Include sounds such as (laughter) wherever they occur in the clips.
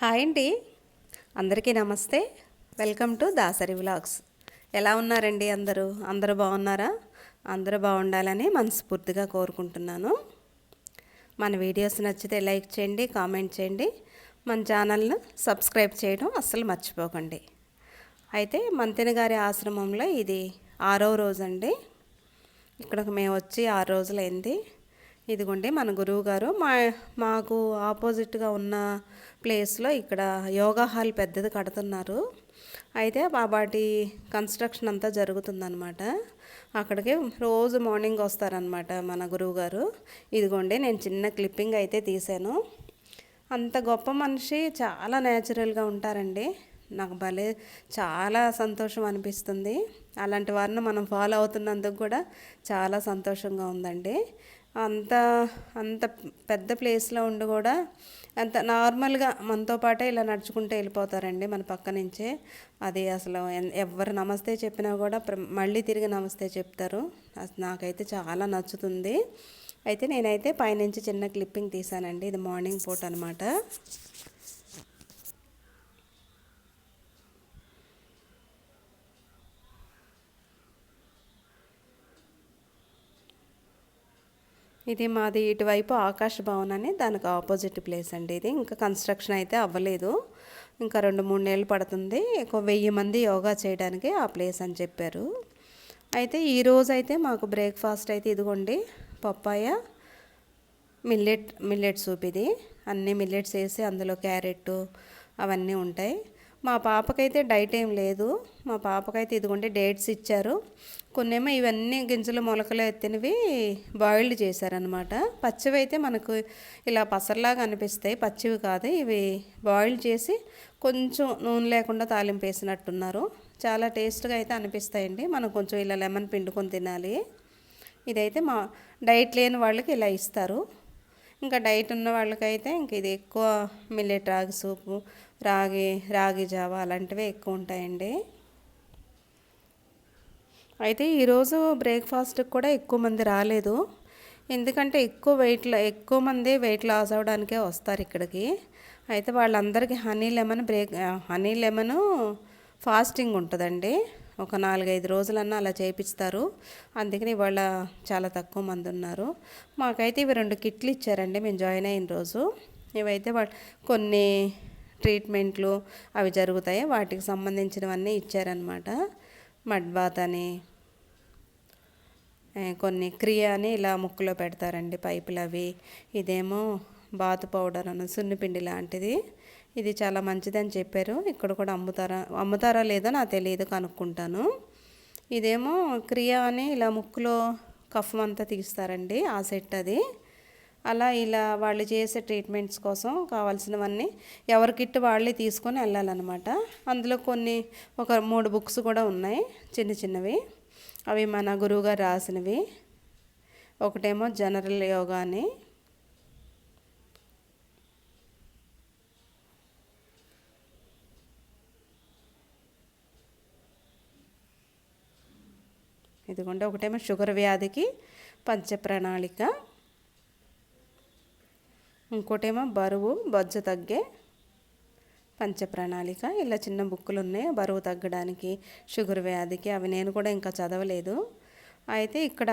Hi అండి. అందరికీ నమస్తే. Welcome to Dasari vlogs. ఎలా ఉన్నారండి అందరూ? అందరూ బాగున్నారా? అందరూ బాగుండాలని మనస్ఫూర్తిగా కోరుకుంటున్నాను. మన వీడియోస్ నచ్చితే లైక్ చేయండి కామెంట్ చేయండి. మన ఛానల్ను సబ్స్క్రైబ్ చేయడం అస్సలు మర్చిపోకండి. అయితే మంతెన గారి ఆశ్రమంలో ఇది ఆరో అండి ఇక్కడికి మేము వచ్చి ఆరు రోజులైంది. ఇదిగోండి మన గురువు గారు మా మాకు ఆపోజిట్గా ఉన్న ప్లేస్లో ఇక్కడ యోగా హాల్ పెద్దది కడుతున్నారు. అయితే వాటి కన్స్ట్రక్షన్ అంతా జరుగుతుందనమాట అక్కడికి రోజు మార్నింగ్ వస్తారనమాట మన గురువు గారు ఇదిగోండి నేను చిన్న క్లిప్పింగ్ అయితే తీశాను. అంత గొప్ప మనిషి చాలా న్యాచురల్గా ఉంటారండి. నాకు భలే చాలా సంతోషం అనిపిస్తుంది. అలాంటి వారిని మనం ఫాలో అవుతున్నందుకు కూడా చాలా సంతోషంగా ఉందండి. అంత అంత పెద్ద ప్లేస్లో ఉండి కూడా అంత నార్మల్గా మనతో పాటే ఇలా నడుచుకుంటూ వెళ్ళిపోతారండి మన పక్క నుంచే. అది అసలు ఎవరు నమస్తే చెప్పినా కూడా ప్ర- మళ్ళీ తిరిగి నమస్తే చెప్తారు. అది నాకైతే చాలా నచ్చుతుంది. అయితే నేనైతే పైనుంచి చిన్న క్లిప్పింగ్ తీసానండి. ఇది మార్నింగ్ పూట అనమాట ఇది మాది ఇటువైపు ఆకాశ భవన్ అని దానికి ఆపోజిట్ ప్లేస్ అండి ఇది. ఇంకా కన్స్ట్రక్షన్ అయితే అవ్వలేదు. ఇంకా రెండు మూడు నెలలు పడుతుంది. ఒక వెయ్యి మంది యోగా చేయడానికి ఆ ప్లేస్ అని చెప్పారు. అయితే ఈ రోజు అయితే మాకు బ్రేక్ఫాస్ట్ అయితే ఇదిగోండి పప్పాయ మిల్లెట్ మిల్లెట్ సూప్ ఇది. అన్ని మిల్లెట్స్ వేసి అందులో క్యారెట్ అవన్నీ ఉంటాయి. మా పాపకైతే డైట్ ఏం లేదు. మా పాపకైతే ఇదిగోండి డేట్స్ ఇచ్చారు. కొన్నేమో ఇవన్నీ గింజలు మొలకలు ఎత్తినవి బాయిల్డ్ చేశారనమాట పచ్చివి అయితే మనకు ఇలా పసర్లాగా అనిపిస్తాయి. పచ్చివి కాదు ఇవి బాయిల్ చేసి కొంచెం నూనె లేకుండా తాలింపు వేసినట్టున్నారు చాలా టేస్ట్గా అయితే అనిపిస్తాయండి. మనం కొంచెం ఇలా లెమన్ పిండుకొని తినాలి. ఇదైతే మా డైట్ లేని వాళ్ళకి ఇలా ఇస్తారు. ఇంకా డైట్ ఉన్న వాళ్ళకైతే ఇంక ఇది ఎక్కువ మిల్లెట్ రాగి సూపు రాగి రాగి జావా అలాంటివి ఎక్కువ ఉంటాయండి. అయితే ఈరోజు బ్రేక్ఫాస్ట్కి కూడా ఎక్కువ మంది రాలేదు. ఎందుకంటే ఎక్కువ వెయిట్ ఎక్కువ మంది వెయిట్ లాస్ అవ్వడానికే వస్తారు ఇక్కడికి. అయితే వాళ్ళందరికీ honey lemon break honey lemon fasting ఉంటుందండి. ఒక నాలుగైదు రోజులన్నా అలా చేపిస్తారు అందుకని ఇవాళ చాలా తక్కువ మంది ఉన్నారు. మాకైతే ఇవి రెండు కిట్లు ఇచ్చారండి. మేము జాయిన్ అయిన రోజు. ఇవైతే వా కొన్ని ట్రీట్మెంట్లు అవి జరుగుతాయి. వాటికి సంబంధించినవన్నీ ఇచ్చారనమాట మడ్ బాత్ అని కొన్ని క్రియ అని ఇలా ముక్కులో పెడతారండి పైపులు అవి ఇదేమో బాతు పౌడర్ అని సున్నిపిండి లాంటిది. ఇది చాలా మంచిదని చెప్పారు. ఇక్కడ కూడా అమ్ముతారా అమ్ముతారా లేదో నాకు తెలియదు కనుక్కుంటాను. ఇదేమో క్రియా అని ఇలా ముక్కులో కఫం అంతా తీస్తారండి ఆ సెట్ అది. అలా ఇలా వాళ్ళు చేసే ట్రీట్మెంట్స్ కోసం కావాల్సినవన్నీ ఎవరి కిట్ వాళ్ళే తీసుకొని వెళ్ళాలన్నమాట. అందులో కొన్ని ఒక మూడు బుక్స్ కూడా ఉన్నాయి చిన్న చిన్నవి. అవి మన గురువుగారు రాసినవి. ఒకటేమో జనరల్ యోగా అని ఇదిగోండి ఒకటేమో షుగర్ వ్యాధికి పంచ ప్రణాళిక ఇంకోటేమో బరువు బొజ్జ తగ్గే పంచ ప్రణాళిక ఇలా చిన్న బుక్కులు ఉన్నాయి బరువు తగ్గడానికి షుగర్ వ్యాధికి. అవి నేను కూడా ఇంకా చదవలేదు. అయితే ఇక్కడ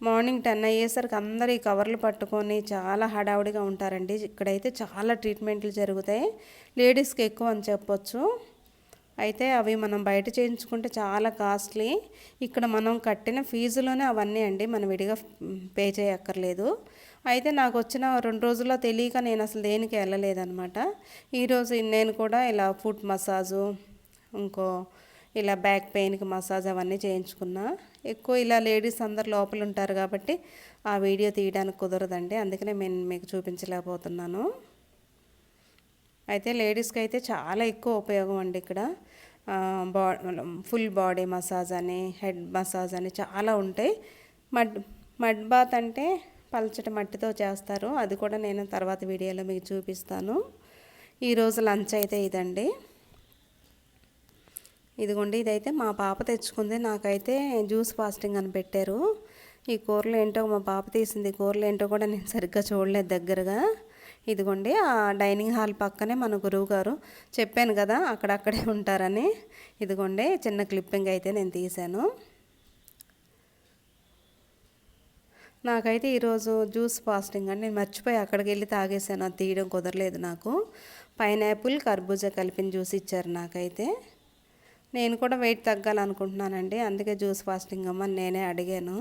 మార్నింగ్ టెన్ అయ్యేసరికి అందరూ ఈ కవర్లు పట్టుకొని చాలా హడావుడిగా ఉంటారండి. ఇక్కడైతే చాలా ట్రీట్మెంట్లు జరుగుతాయి. లేడీస్కి ఎక్కువ అని చెప్పొచ్చు. అయితే అవి మనం బయట చేయించుకుంటే చాలా కాస్ట్లీ. ఇక్కడ మనం కట్టిన ఫీజులోనే అవన్నీ అండి మనం విడిగా పే చేయక్కర్లేదు. అయితే నాకు వచ్చిన రెండు రోజుల్లో తెలియక నేను అసలు దేనికి వెళ్ళలేదన్నమాట. ఈరోజు నేను కూడా ఇలా ఫుట్ మసాజు ఇంకో ఇలా బ్యాక్ పెయిన్కి మసాజ్ అవన్నీ చేయించుకున్నా. ఎక్కువ ఇలా లేడీస్ అందరు లోపల ఉంటారు కాబట్టి ఆ వీడియో తీయడానికి కుదరదండి అందుకనే నేను మీకు చూపించలేకపోతున్నాను. అయితే లేడీస్కి అయితే చాలా ఎక్కువ ఉపయోగం అండి ఇక్కడ. బా ఫుల్ బాడీ మసాజ్ అని హెడ్ మసాజ్ అని చాలా ఉంటాయి. మడ్ మడ్ బాత్ అంటే పల్చటి మట్టితో చేస్తారు. అది కూడా నేను తర్వాత వీడియోలో మీకు చూపిస్తాను. ఈరోజు లంచ్ అయితే ఇదండి. ఇదిగోండి ఇదైతే మా పాప తెచ్చుకుంది. నాకైతే జ్యూస్ ఫాస్టింగ్ అని పెట్టారు. ఈ కూరలు ఏంటో మా పాప తీసింది. కూరలు ఏంటో కూడా నేను సరిగ్గా చూడలేదు దగ్గరగా. ఇదిగోండి ఆ డైనింగ్ హాల్ పక్కనే మన గురువు గారు చెప్పాను కదా అక్కడక్కడే ఉంటారని. ఇదిగోండి చిన్న క్లిప్పింగ్ అయితే నేను తీశాను. నాకైతే ఈరోజు జ్యూస్ ఫాస్టింగ్ అండి. నేను మర్చిపోయి అక్కడికి వెళ్ళి తాగేసాను అది తీయడం కుదరలేదు నాకు. పైనాపిల్ కర్బూజా కలిపిన జ్యూస్ ఇచ్చారు నాకైతే. నేను కూడా వెయిట్ తగ్గాలనుకుంటున్నానండి అందుకే జ్యూస్ ఫాస్టింగ్ అమ్మని నేనే అడిగాను.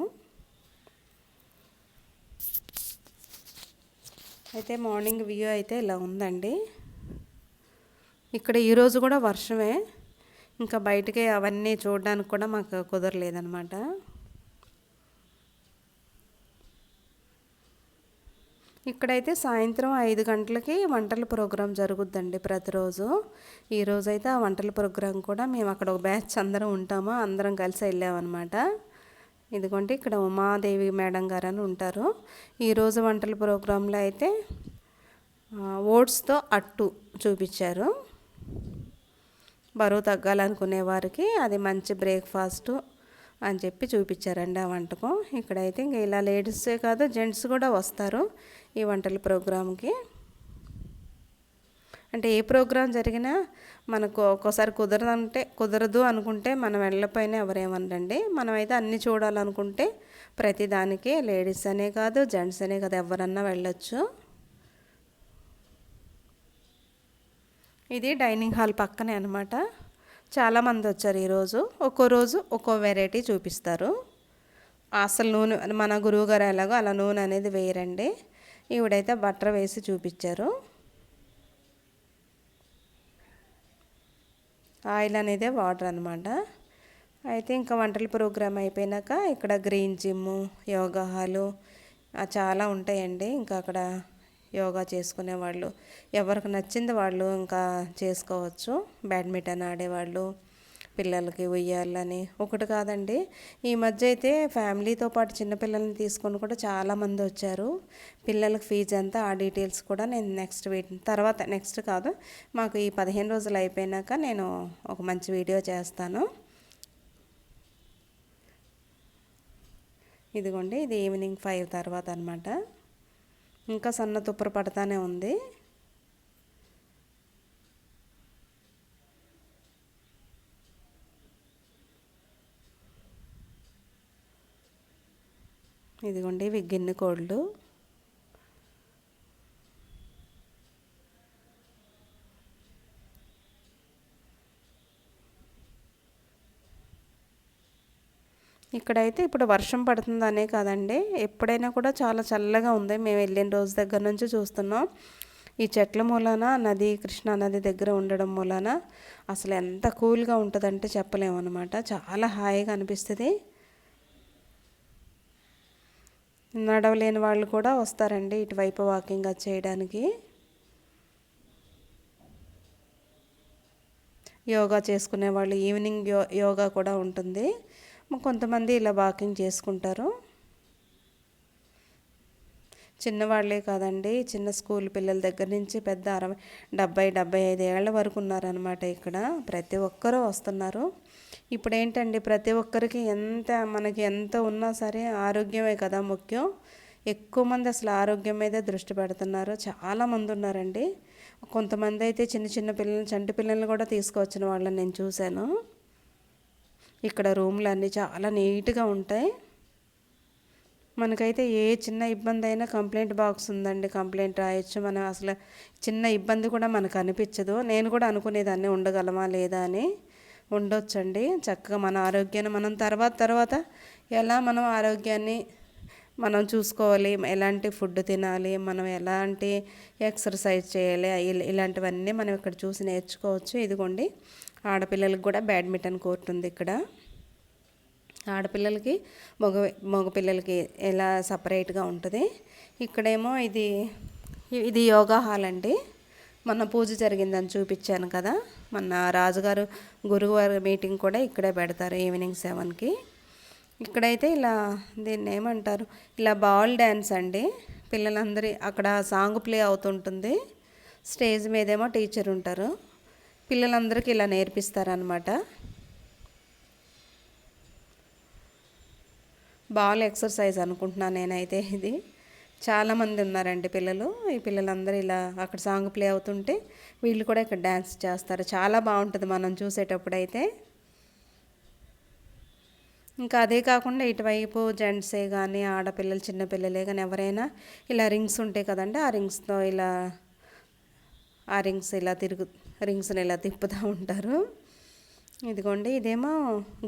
అయితే మార్నింగ్ వ్యూ అయితే ఇలా ఉందండి. ఇక్కడ ఈరోజు కూడా వర్షమే. ఇంకా బయటకి అవన్నీ చూడడానికి కూడా మాకు కుదరలేదనమాట ఇక్కడైతే సాయంత్రం ఐదు గంటలకి వంటల ప్రోగ్రాం జరుగుద్దండి ప్రతిరోజు. ఈరోజు అయితే ఆ వంటల ప్రోగ్రాం కూడా మేము అక్కడ ఒక బ్యాచ్ అందరం ఉంటాము అందరం కలిసి వెళ్ళామన్నమాట. ఇదిగోండి ఇక్కడ ఉమాదేవి మేడం గారు అని ఉంటారు. ఈరోజు వంటల ప్రోగ్రాంలో అయితే ఓట్స్తో అట్టు చూపించారు. బరువు తగ్గాలనుకునే వారికి అది మంచి బ్రేక్ఫాస్ట్ అని చెప్పి చూపించారండి ఆ వంటకం. ఇక్కడైతే ఇంకా ఇలా లేడీసే కాదు జెంట్స్ కూడా వస్తారు ఈ వంటల ప్రోగ్రాంకి. అంటే ఏ ప్రోగ్రాం జరిగినా మనకు ఒక్కోసారి కుదరదంటే కుదరదు అనుకుంటే మనం వెళ్ళపోయినా ఎవరేమనరండి. మనమైతే అన్ని చూడాలనుకుంటే ప్రతిదానికి లేడీస్ అనే కాదు జెంట్స్ అనే కాదు ఎవరన్నా వెళ్ళొచ్చు. ఇది డైనింగ్ హాల్ పక్కనే అనమాట చాలామంది వచ్చారు ఈరోజు. ఒక్కో రోజు ఒక్కో వెరైటీ చూపిస్తారు. అసలు నూనె మన గురువుగారు ఎలాగో అలా నూనె అనేది వేయరండి. ఈవిడైతే బట్టర్ వేసి చూపించారు. ఆయిల్ అనేది వాటర్ అనమాట అయితే ఇంకా వంటల ప్రోగ్రామ్ అయిపోయినాక ఇక్కడ గ్రీన్ జిమ్ యోగా హాలు చాలా ఉంటాయండి. ఇంకా అక్కడ యోగా చేసుకునే వాళ్ళు ఎవరికి నచ్చింది వాళ్ళు ఇంకా చేసుకోవచ్చు. బ్యాడ్మింటన్ ఆడేవాళ్ళు పిల్లలకి ఉయ్యాలని ఒకటి కాదండి. ఈ మధ్య అయితే ఫ్యామిలీతో పాటు చిన్నపిల్లల్ని తీసుకొని కూడా చాలామంది వచ్చారు. పిల్లలకి ఫీజు ఎంత ఆ డీటెయిల్స్ కూడా నేను నెక్స్ట్ వీటి తర్వాత నెక్స్ట్ కాదు మాకు ఈ పదిహేను రోజులు అయిపోయినాక నేను ఒక మంచి వీడియో చేస్తాను. ఇదిగోండి ఇది ఈవినింగ్ ఫైవ్ తర్వాత అనమాట ఇంకా సన్న తుప్పర పడతానే ఉంది. ఇదిగోండి ఇవి గిన్నె కోళ్ళు. ఇక్కడైతే ఇప్పుడు వర్షం పడుతుందనే కాదండి. ఎప్పుడైనా కూడా చాలా చల్లగా ఉంది. మేము వెళ్ళిన రోజు దగ్గర నుంచి చూస్తున్నాం. ఈ చెట్ల మూలాన నది కృష్ణా నది దగ్గర ఉండడం మూలాన అసలు ఎంత కూల్గా ఉంటుందంటే చెప్పలేము అనమాట చాలా హాయిగా అనిపిస్తుంది. నడవలేని వాళ్ళు కూడా వస్తారండి ఇటువైపు వాకింగ్ అది చేయడానికి. యోగా చేసుకునే వాళ్ళు ఈవినింగ్ యో యోగా కూడా ఉంటుంది. కొంతమంది ఇలా వాకింగ్ చేసుకుంటారు. చిన్నవాళ్ళే కాదండి చిన్న స్కూల్ పిల్లల దగ్గర నుంచి పెద్ద అరవై డెబ్బై డెబ్బై ఐదు ఏళ్ళ వరకు ఉన్నారనమాట ఇక్కడ. ప్రతి ఒక్కరూ వస్తున్నారు. ఇప్పుడు ఏంటండి ప్రతి ఒక్కరికి ఎంత మనకి ఎంత ఉన్నా సరే ఆరోగ్యమే కదా ముఖ్యం. ఎక్కువ మంది అసలు ఆరోగ్యం మీదే దృష్టి పెడుతున్నారు. చాలామంది ఉన్నారండి. కొంతమంది అయితే చిన్న చిన్న పిల్లలు చంటి పిల్లల్ని కూడా తీసుకొచ్చిన వాళ్ళని నేను చూశాను. ఇక్కడ రూమ్లు అన్నీ చాలా నీట్గా ఉంటాయి. మనకైతే ఏ చిన్న ఇబ్బంది అయినా కంప్లైంట్ బాక్స్ ఉందండి. కంప్లైంట్ రాయొచ్చు. మనం అసలు చిన్న ఇబ్బంది కూడా మనకు అనిపించదు. నేను కూడా అనుకునేదాన్ని ఉండగలమా లేదా అని. ఉండొచ్చండి. చక్కగా మన ఆరోగ్యాన్ని మనం తర్వాత తర్వాత ఎలా మనం ఆరోగ్యాన్ని మనం చూసుకోవాలి ఎలాంటి ఫుడ్ తినాలి మనం ఎలాంటి ఎక్సర్సైజ్ చేయాలి ఇలాంటివన్నీ మనం ఇక్కడ చూసి నేర్చుకోవచ్చు. ఇదిగోండి ఆడపిల్లలకు కూడా బ్యాడ్మింటన్ కోర్ట్ ఉంది ఇక్కడ. ఆడపిల్లలకి మగ మగపిల్లలకి ఎలా సపరేట్గా ఉంటుంది. ఇక్కడేమో ఇది ఇది యోగా హాల్ అండి. మన పూజ జరిగిందని చూపించాను కదా. మొన్న రాజుగారు గురువారి మీటింగ్ కూడా ఇక్కడే పెడతారు ఈవినింగ్ సెవెన్కి. ఇక్కడైతే ఇలా దీన్ని ఏమంటారు ఇలా బాల్ డ్యాన్స్ అండి. పిల్లలందరి అక్కడ సాంగ్ ప్లే అవుతుంటుంది. స్టేజ్ మీదేమో టీచర్ ఉంటారు. పిల్లలందరికీ ఇలా నేర్పిస్తారనమాట బాల్ ఎక్సర్సైజ్ అనుకుంటున్నాను నేనైతే ఇది. చాలామంది ఉన్నారండి పిల్లలు. ఈ పిల్లలందరూ ఇలా అక్కడ సాంగ్ ప్లే అవుతుంటే వీళ్ళు కూడా ఇక్కడ డ్యాన్స్ చేస్తారు. చాలా బాగుంటుంది మనం చూసేటప్పుడైతే. ఇంకా అదే కాకుండా ఇటువైపు జెంట్సే కానీ ఆడపిల్లలు చిన్నపిల్లలే కానీ ఎవరైనా ఇలా రింగ్స్ ఉంటాయి కదండి ఆ రింగ్స్తో ఇలా ఆ రింగ్స్ ఇలా తిరుగు రింగ్స్ని ఇలా తిప్పుతూ ఉంటారు. ఇదిగోండి ఇదేమో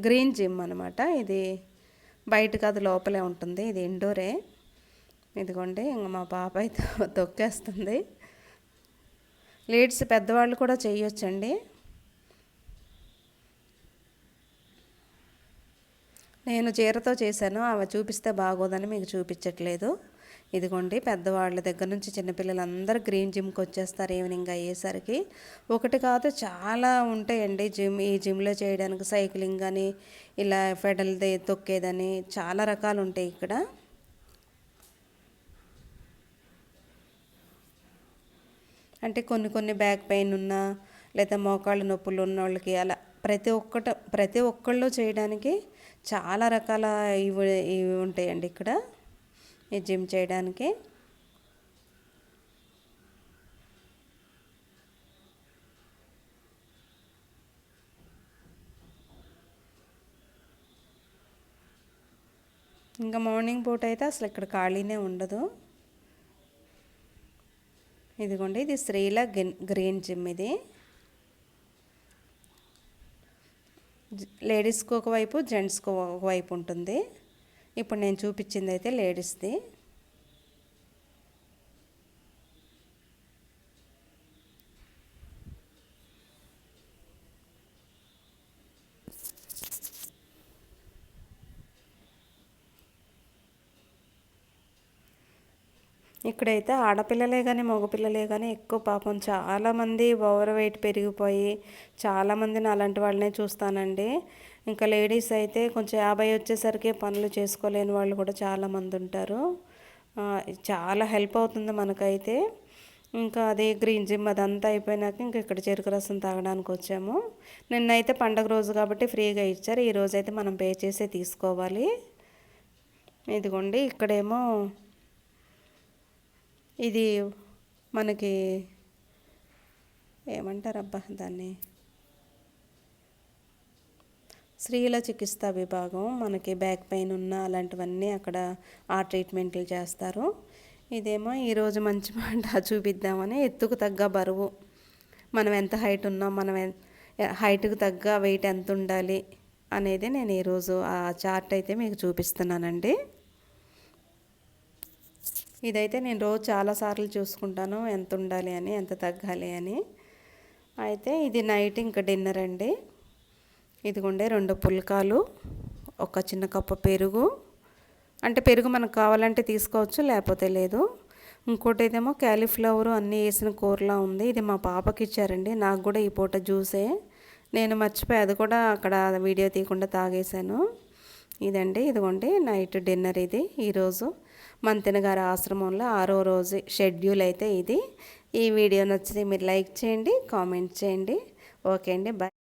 గ్రీన్ జిమ్ అనమాట ఇది బయట కాదు లోపలే ఉంటుంది. ఇది ఇండోరే. ఇదిగోండి ఇంక మా పాప అయితే (laughs) తొక్కేస్తుంది. లేడీస్ పెద్దవాళ్ళు కూడా చేయొచ్చండి నేను చీరతో చేశాను అవి చూపిస్తే బాగోదని మీకు చూపించట్లేదు. ఇదిగోండి పెద్దవాళ్ళ దగ్గర నుంచి చిన్నపిల్లలందరూ గ్రీన్ జిమ్కి వచ్చేస్తారు ఈవినింగ్ అయ్యేసరికి. ఒకటి కాదు చాలా ఉంటాయండి జిమ్ ఈ జిమ్లో చేయడానికి సైక్లింగ్ అని ఇలా ఫెడల్ది తొక్కేదని చాలా రకాలు ఉంటాయి ఇక్కడ. అంటే కొన్ని కొన్ని బ్యాక్ పెయిన్ ఉన్నా లేదా మోకాళ్ళ నొప్పులు ఉన్న వాళ్ళకి అలా ప్రతి ఒక్కట ప్రతి ఒక్కళ్ళు చేయడానికి చాలా రకాల ఇవి ఇవి ఉంటాయండి ఇక్కడ. ఈ జిమ్ చేయడానికి. ఇంకా మార్నింగ్ పూట అయితే అసలు ఇక్కడ ఖాళీనే ఉండదు. ఇదిగోండి ఇది శ్రీల గ్రీన్ జిమ్ ఇది. లేడీస్కి ఒకవైపు జెంట్స్కి ఒకవైపు ఉంటుంది. ఇప్పుడు నేను చూపించింది అయితే లేడీస్ది. ఇక్కడైతే ఆడపిల్లలే కానీ మగపిల్లలే కానీ ఎక్కువ పాపం. చాలామంది ఓవర్ వెయిట్ పెరిగిపోయి చాలామందిని అలాంటి వాళ్ళనే చూస్తానండి. ఇంకా లేడీస్ అయితే కొంచెం యాభై వచ్చేసరికి పనులు చేసుకోలేని వాళ్ళు కూడా చాలామంది ఉంటారు. చాలా హెల్ప్ అవుతుంది మనకైతే. ఇంకా అదే గ్రీన్ జిమ్ అదంతా అయిపోయినాక ఇంకా ఇక్కడ చెరుకు రసం తాగడానికి వచ్చాము. నిన్నైతే పండగ రోజు కాబట్టి ఫ్రీగా ఇచ్చారు. ఈరోజు అయితే మనం పే చేసే తీసుకోవాలి. ఇదిగోండి ఇక్కడేమో ఇది మనకి ఏమంటారబ్బా దాన్ని? స్త్రీల చికిత్సా విభాగం మనకి బ్యాక్ పెయిన్ ఉన్న అలాంటివన్నీ అక్కడ ఆ ట్రీట్మెంట్లు చేస్తారు. ఇదేమో ఈరోజు మంచి మాట (laughs) చూపిద్దామని ఎత్తుకు తగ్గ బరువు. మనం ఎంత హైట్ ఉన్నాం మనం హైట్కు తగ్గ వెయిట్ ఎంత ఉండాలి అనేది నేను ఈరోజు ఆ చార్ట్ అయితే మీకు చూపిస్తున్నానండి. ఇదైతే నేను రోజు చాలాసార్లు చూసుకుంటాను. ఎంత ఉండాలి అని ఎంత తగ్గాలి అని. అయితే ఇది నైట్ ఇంకా డిన్నర్ అండి. ఇదిగుండే రెండు పుల్కాలు ఒక చిన్న కప్పు పెరుగు. అంటే పెరుగు మనకు కావాలంటే తీసుకోవచ్చు లేకపోతే లేదు. ఇంకోటి ఏదేమో క్యాలీఫ్లవర్ అన్నీ వేసిన కూరలా ఉంది. ఇది మా పాపకి ఇచ్చారండి. నాకు కూడా ఈ పూట జ్యూసే. నేను మర్చిపోయి అది కూడా అక్కడ వీడియో తీయకుండా తాగేశాను. ఇదండి ఇదిగోండి నైట్ డిన్నర్ ఇది ఈరోజు. మంతెన గారి ఆశ్రమంలో ఆరో రోజు షెడ్యూల్ అయితే ఇది. ఈ వీడియో నచ్చితే మీరు లైక్ చేయండి కామెంట్ చేయండి. ఓకే అండి బాయ్